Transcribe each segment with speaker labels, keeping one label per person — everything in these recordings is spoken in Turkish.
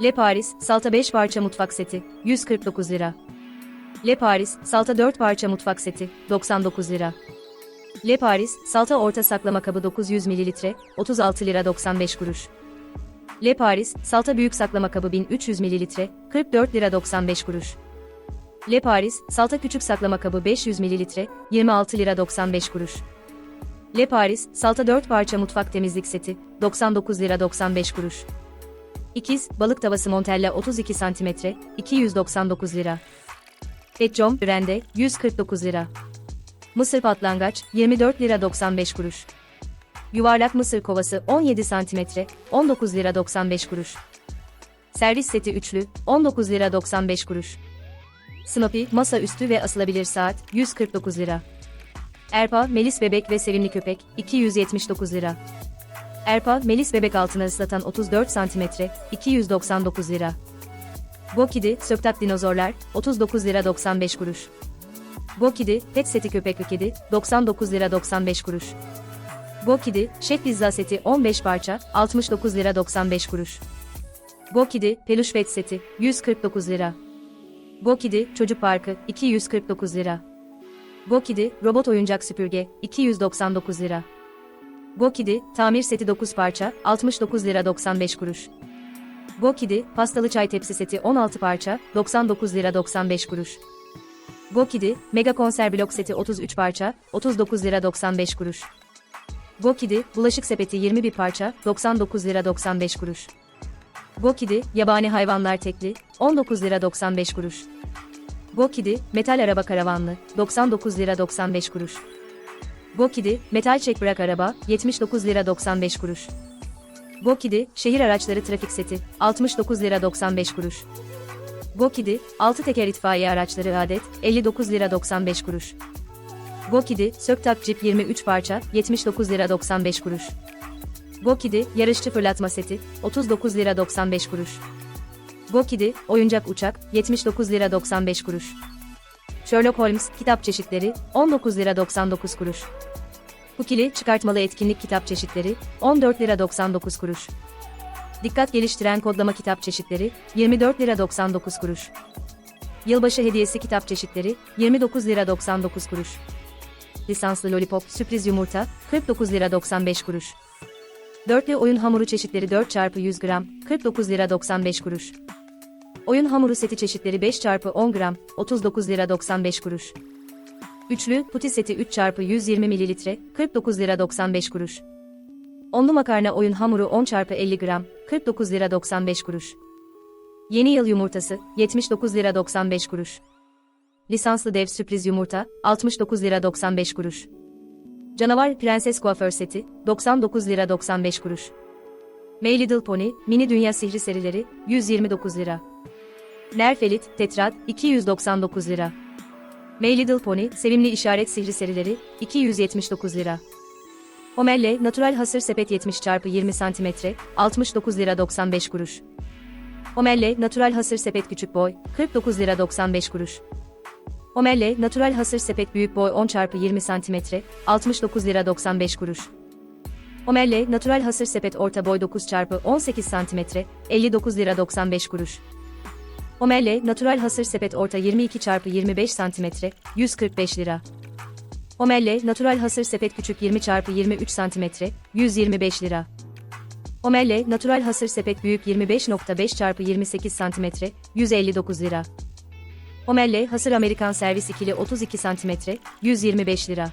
Speaker 1: Le Paris, salta 5 parça mutfak seti, 149 lira. Le Paris, salta 4 parça mutfak seti, 99 lira. Le Paris, salta orta saklama kabı 900 ml, 36 lira 95 kuruş. Le Paris, salta büyük saklama kabı 1300 ml, 44 lira 95 kuruş. Le Paris, salta küçük saklama kabı 500 ml, 26 lira 95 kuruş. Le Paris, salta 4 parça mutfak temizlik seti, 99 lira 95 kuruş. İkiz, balık tavası Montella 32 cm, 299 lira. Etcom, rende, 149 lira. Mısır patlangaç, 24 lira 95 kuruş. Yuvarlak mısır kovası 17 cm, 19 lira 95 kuruş. Servis seti üçlü, 19 lira 95 kuruş. Snoopy, masa üstü ve asılabilir saat, 149 lira. Erpa, Melis bebek ve sevimli köpek, 279 lira. Erpa, Melis bebek altına ıslatan 34 cm, 299 lira. Gokidi, Söptak dinozorlar, 39 lira 95 kuruş. Gokidi, pet seti köpekli kedi, 99 lira 95 kuruş. Gokidi, şef pizza seti 15 parça, 69 lira 95 kuruş. Gokidi, peluş pet seti, 149 lira. Gokidi, çocuk parkı, 249 lira. Gokidi, robot oyuncak süpürge, 299 lira. Gokidi, tamir seti 9 parça, 69 lira 95 kuruş. Gokidi, pastalı çay tepsi seti 16 parça, 99 lira 95 kuruş. Gokidi, mega konser blok seti 33 parça, 39 lira 95 kuruş. Gokidi, bulaşık sepeti 21 parça, 99 lira 95 kuruş. Gokidi, yabani hayvanlar tekli, 19 lira 95 kuruş. Gokidi, metal araba karavanlı, 99 lira 95 kuruş. Gokidi, metal çek bırak araba, 79 lira 95 kuruş. Gokidi, şehir araçları trafik seti, 69 lira 95 kuruş. Gokidi, 6 teker itfaiye araçları adet, 59 lira 95 kuruş. Gokidi, Söktak Jeep 23 parça, 79 lira 95 kuruş. Gokidi, yarışçı fırlatma seti, 39 lira 95 kuruş. Gokidi, oyuncak uçak, 79 lira 95 kuruş. Sherlock Holmes, kitap çeşitleri, 19 lira 99 kuruş. Hukili, çıkartmalı etkinlik kitap çeşitleri, 14 lira 99 kuruş. Dikkat geliştiren kodlama kitap çeşitleri, 24 lira 99 kuruş. Yılbaşı hediyesi kitap çeşitleri, 29 lira 99 kuruş. Lisanslı lollipop, sürpriz yumurta, 49 lira 95 kuruş. Dörtlü oyun hamuru çeşitleri 4 çarpı 100 gram, 49 lira 95 kuruş. Oyun hamuru seti çeşitleri 5 çarpı 10 gram, 39 lira 95 kuruş. Üçlü puti seti 3 çarpı 120 mililitre, 49 lira 95 kuruş. Onlu makarna oyun hamuru 10 çarpı 50 gram, 49 lira 95 kuruş. Yeni yıl yumurtası, 79 lira 95 kuruş. Lisanslı dev sürpriz yumurta, 69 lira 95 kuruş. Canavar Prenses Kuaför Seti, 99 lira 95 kuruş. My Little Pony, Mini Dünya Sihri serileri, 129 lira. Nerfelit, Tetrad, 299 lira. My Little Pony, Sevimli İşaret Sihri serileri, 279 lira. Homelle, Natural Hasır Sepet 70 x 20 cm, 69 lira 95 kuruş. Homelle, Natural Hasır Sepet Küçük Boy, 49 lira 95 kuruş. Homelle, Natural Hasır Sepet Büyük Boy 10 x 20 cm, 69 lira 95 kuruş. Homelle, Natural Hasır Sepet Orta Boy 9 x 18 cm, 59 lira 95 kuruş. Homelle, Natural Hasır Sepet Orta 22 x 25 cm, 145 lira. Homelle, Natural Hasır Sepet Küçük 20 x 23 cm, 125 lira. Homelle, Natural Hasır Sepet Büyük 25.5 x 28 cm, 159 lira. Homelle, Hasır Amerikan Servis ikili 32 cm, 125 lira.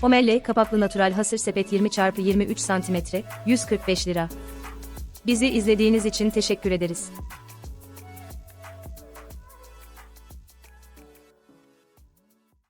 Speaker 1: Homelle, Kapaklı Natural Hasır Sepet 20 x 23 cm, 145 lira. Bizi izlediğiniz için teşekkür ederiz.